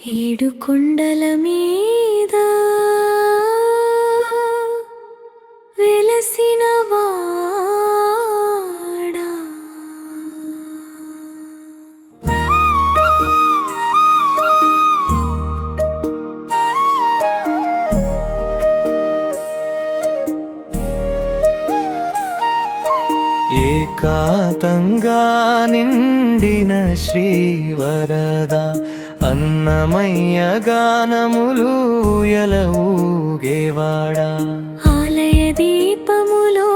ఏడు కొండల మీద వెలసిన ఏకాంతంగా నిండిన శ్రీవరద అన్నమయ్య గానములు ఎలవుగేవాడా. ఆలయ దీపములో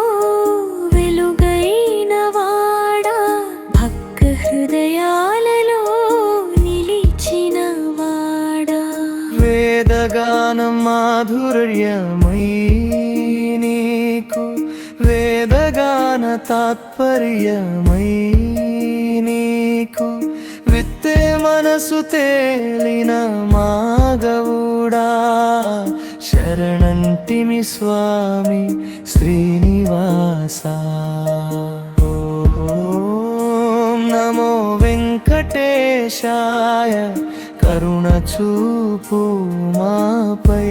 వెలుగైన వాడా. భక్త హృదయాలలో నిలిచిన వాడా. వేదగానం మాధుర్యమై నీకు వేదగాన తాత్పర్యమై నీకు విత్తే మనసు తేలిన మాగవుడా శరణంటిమి స్వామి శ్రీనివాస. నమో వెంకటేశాయ. కరుణ చూపు మాపై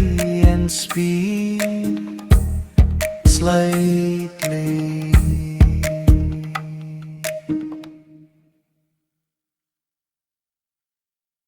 speed slightly.